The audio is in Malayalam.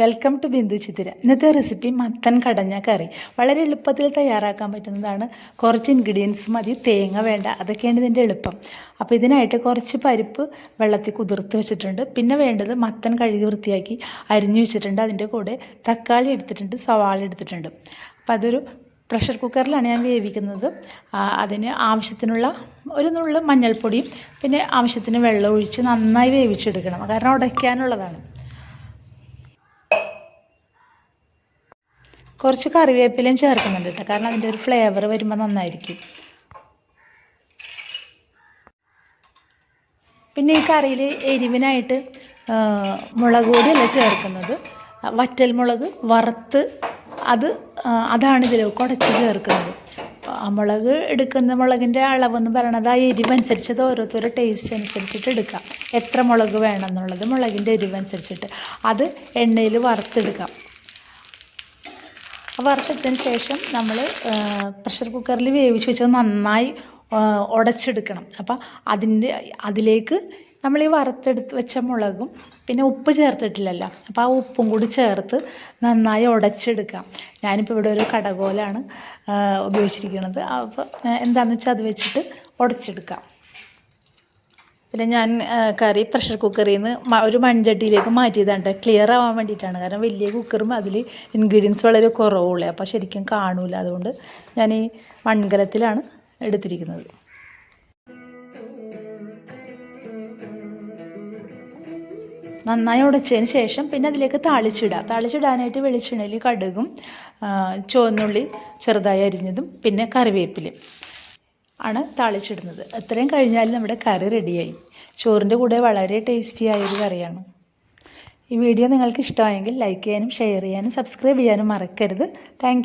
വെൽക്കം ടു ബിന്ദു ചിത്തിര ഇന്നത്തെ റെസിപ്പി മത്തൻ കടഞ്ഞ കറി. വളരെ എളുപ്പത്തിൽ തയ്യാറാക്കാൻ പറ്റുന്നതാണ്. കുറച്ച് ഇൻഗ്രീഡിയൻസ് മതി. തേങ്ങ വേണ്ട. അതൊക്കെയാണ് ഇതിന്റെ എളുപ്പം. അപ്പോൾ ഇതിനായിട്ട് കുറച്ച് പരിപ്പ് വെള്ളത്തിൽ കുതിർത്ത് വെച്ചിട്ടുണ്ട്. പിന്നെ വേണ്ടത് മത്തൻ കഴുകി വൃത്തിയാക്കി അരിഞ്ഞു വെച്ചിട്ടുണ്ട്. അതിന്റെ കൂടെ തക്കാളി എടുത്തിട്ടുണ്ട്. സവാള എടുത്തിട്ടുണ്ട്. അപ്പോൾ അതൊരു പ്രഷർ കുക്കറിലാണ് ഞാൻ വേവിക്കുന്നത്. അതിന് ആവശ്യത്തിനുള്ള ഒരു നുള്ളു മഞ്ഞൾപ്പൊടിയും പിന്നെ ആവശ്യത്തിന് വെള്ളം ഒഴിച്ച് നന്നായി വേവിച്ചെടുക്കണം. കാരണം ഉടയ്ക്കാനുള്ളതാണ്. കുറച്ച് കറിവേപ്പിലയും ചേർക്കുന്നുണ്ട് കേട്ടോ കാരണം അതിന്റെ ഒരു ഫ്ലേവർ വരുമ്പോൾ നന്നായിരിക്കും. പിന്നെ ഈ കറിയിൽ എരിവിനായിട്ട് മുളക് പൊടിയല്ല ചേർക്കുന്നത്. വറ്റൽ മുളക് വറുത്ത് അത് അതാണ് ഇതിൽ കുടച്ച് ചേർക്കുന്നത്. മുളക് എടുക്കുന്ന മുളകിന്റെ അളവെന്ന് പറയണത് ആ എരിവനുസരിച്ച് ഓരോരുത്തരുടെ ടേസ്റ്റ് അനുസരിച്ചിട്ട് എടുക്കാം. എത്ര മുളക് വേണം എന്നുള്ളത് മുളകിന്റെ എരിവനുസരിച്ചിട്ട്. അത് എണ്ണയിൽ വറുത്തെടുക്കാം. വറുത്തിട്ടതിന് ശേഷം നമ്മൾ പ്രഷർ കുക്കറിൽ വേവിച്ച് വെച്ചത് നന്നായി ഉടച്ചെടുക്കണം അപ്പം അതിന്റെ അതിലേക്ക് നമ്മൾ ഈ വറുത്തെടുത്ത് വെച്ച മുളകും പിന്നെ ഉപ്പ് ചേർത്തിട്ടില്ലല്ലോ. അപ്പോൾ ആ ഉപ്പും കൂടി ചേർത്ത് നന്നായി ഉടച്ചെടുക്കാം ഞാനിപ്പോൾ ഇവിടെ ഒരു കടകോലാണ് ഉപയോഗിച്ചിരിക്കുന്നത്. അപ്പോൾ എന്താണെന്ന് വെച്ചാൽ അത് വെച്ചിട്ട് ഉടച്ചെടുക്കാം പിന്നെ ഞാൻ കറി പ്രഷർ കുക്കറിൽ നിന്ന് ഒരു മൺചട്ടിയിലേക്ക് മാറ്റിയതാണ് ക്ലിയർ ആവാൻ വേണ്ടിയിട്ടാണ്. കാരണം വലിയ കുക്കറും അതിൽ ഇൻഗ്രീഡിയൻസ് വളരെ കുറവുള്ളൂ. അപ്പോൾ ശരിക്കും കാണൂല. അതുകൊണ്ട് ഞാൻ ഈ മൺകലത്തിലാണ് എടുത്തിരിക്കുന്നത്. നന്നായി ഉടച്ചതിന് ശേഷം പിന്നെ അതിലേക്ക് താളിച്ചിടുക താളിച്ചിടാനായിട്ട് വെളിച്ചെണ്ണയിൽ കടുകും ചുവന്നുള്ളി ചെറുതായി അരിഞ്ഞതും പിന്നെ കറിവേപ്പിലയും. ആണ് താളിച്ചിടുന്നത്. അത്രയും കഴിഞ്ഞാൽ നമ്മുടെ കറി റെഡിയായി. ചോറിന്റെ കൂടെ വളരെ ടേസ്റ്റി ആയൊരു കറിയാണ്. ഈ വീഡിയോ നിങ്ങൾക്ക് ഇഷ്ടമായെങ്കിൽ ലൈക്ക് ചെയ്യാനും ഷെയർ ചെയ്യാനും സബ്സ്ക്രൈബ് ചെയ്യാനും മറക്കരുത്. താങ്ക്